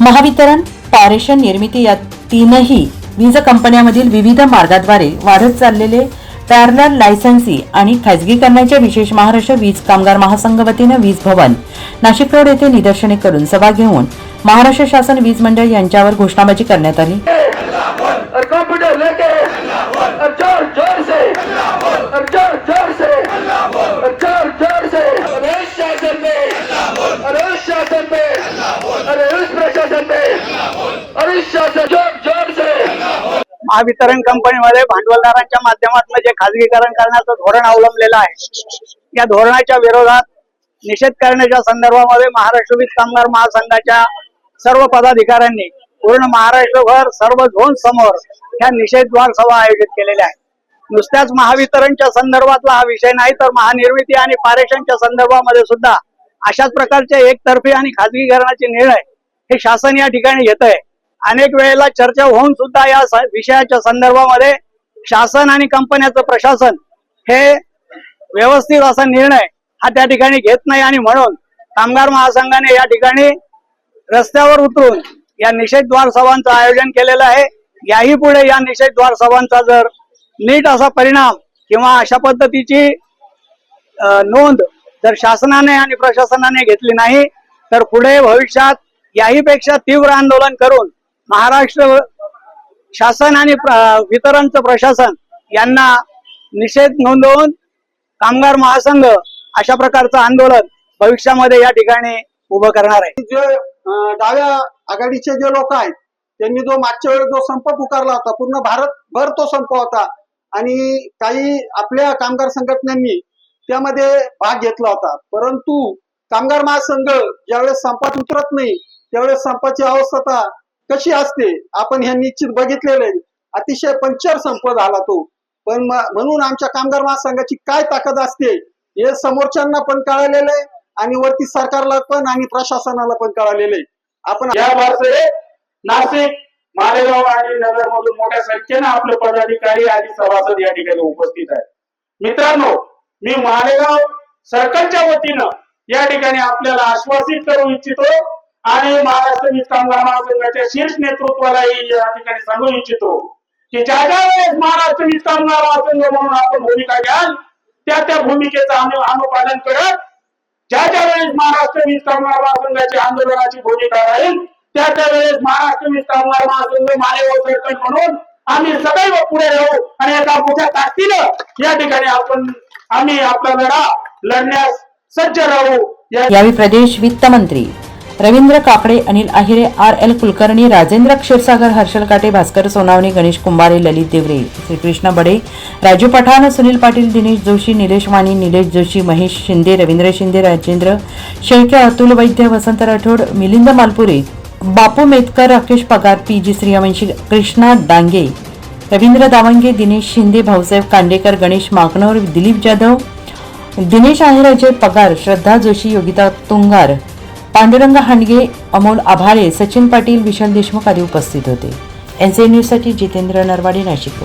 महावितरण पारेषण निर्मिती या तीनही वीज कंपन्यांमधील विविध मार्गाद्वारे वाढत चाललेले पॅरलर लायसन्सी आणि खाजगीकरणाच्या विशेष महाराष्ट्र वीज कामगार महासंघ वतीनं वीज भवन नाशिक रोड येथे निदर्शने करून सभा घेऊन महाराष्ट्र शासन वीज मंडळ यांच्यावर घोषणाबाजी करण्यात आली. शासन महावितरण कंपनीमध्ये भांडवलदारांच्या माध्यमातून जे खाजगीकरण करण्याचं धोरण अवलंबलेलं आहे या धोरणाच्या विरोधात निषेध करण्याच्या संदर्भामध्ये महाराष्ट्र वीज कामगार महासंघाच्या सर्व पदाधिकाऱ्यांनी पूर्ण महाराष्ट्रभर सर्व झोन समोर ह्या निषेधद्वार सभा आयोजित केलेल्या आहेत. नुसत्याच महावितरणच्या संदर्भातला हा विषय नाही तर महानिर्मिती आणि पारेषणच्या संदर्भामध्ये सुद्धा अशाच प्रकारचे एकतर्फी आणि खाजगीकरणाचे निर्णय हे शासन या ठिकाणी घेत आहे अनेक वेळेला चर्चा होऊन सुद्धा या विषयाच्या संदर्भामध्ये शासन आणि कंपन्याचं प्रशासन हे व्यवस्थित असा निर्णय हा त्या ठिकाणी घेत नाही आणि म्हणून कामगार महासंघाने या ठिकाणी रस्त्यावर उतरून या निषेधद्वार सभांचं आयोजन केलेलं आहे. याही पुढे या निषेधद्वार सभांचा जर नीट असा परिणाम किंवा अशा पद्धतीची नोंद जर शासनाने आणि प्रशासनाने घेतली नाही तर पुढे भविष्यात याही पेक्षा तीव्र आंदोलन करून महाराष्ट्र शासन आणि वितरणचं प्रशासन यांना निषेध नोंदवून कामगार महासंघ अशा प्रकारचं आंदोलन भविष्यामध्ये या ठिकाणी उभं करणार आहे. जे डाव्या आघाडीचे जे लोक आहेत त्यांनी जो मागच्या वेळेस जो संप पुकारला होता पूर्ण भारतभर तो संप होता आणि काही आपल्या कामगार संघटनांनी त्यामध्ये भाग घेतला होता. परंतु कामगार महासंघ ज्यावेळेस संपात उतरत नाही त्यावेळेस संपाची अवस्था कशी असते? आपण हे निश्चित बघितलेलं आहे. अतिशय पंचर संप झाला तो. पण म्हणून आमच्या कामगार महासंघाची काय ताकद असते हे समोरच्यांना पण कळालेलं आहे आणि वरती सरकारला पण आणि प्रशासनाला पण कळालेलं आहे. आपण या वर्षे नाशिक मालेगाव आणि नगर मधून मोठ्या संख्येनं आपले पदाधिकारी आणि सभासद या ठिकाणी उपस्थित आहेत. मित्रांनो मी मालेगाव सर्कलच्या वतीनं या ठिकाणी आपल्याला आश्वासित करू इच्छितो आणि महाराष्ट्र वीज कामगार महासंघाच्या शीर्ष नेतृत्वालाही या ठिकाणी सांगू इच्छितो की ज्या ज्या वेळेस महाराष्ट्र वीज कामगार महासंघ म्हणून आपण भूमिका घ्याल त्या त्या भूमिकेचं आम्ही अनुपालन करत ज्या ज्या वेळेस महाराष्ट्र वीज कामगार महासंघाची आंदोलनाची भूमिका राहील त्या त्या वेळेस महाराष्ट्र वीज कामगार महासंघ मालेगाव सरकार म्हणून आम्ही सदैव पुढे राहू आणि एका मोठ्या ताकदीनं या ठिकाणी आपण आम्ही आपला लढा लढण्यास सज्ज राहू. या यावेळी प्रदेश वित्त मंत्री रवींद्र काकडे अनिल आहिरे आर एल कुलकर्णी राजेंद्र क्षीरसागर हर्षल काटे भास्कर सोनावणे गणेश कुंभारे ललित देवरे श्रीकृष्ण बडे राजू पठाण सुनील पाटील दिनेश जोशी निलेश वाणी निलेश जोशी महेश शिंदे रवींद्र शिंदे राजेंद्र शेळके अतुल वैद्य वसंत राठोड मिलिंद मालपुरे बापू मेतकर राकेश पगार पी जी श्रियावंशी कृष्णा डांगे रवींद्र दावंगे दिनेश शिंदे भाऊसाहेब कांडेकर गणेश माकनोर दिलीप जाधव दिनेश आहेर पगार श्रद्धा जोशी योगिता तुंगार पांडुरंग हांडगे अमोल आभाळे सचिन पाटील विशाल देशमुख आदी उपस्थित होते. एन सी न्यूजसाठी जितेंद्र नरवाडे नाशिक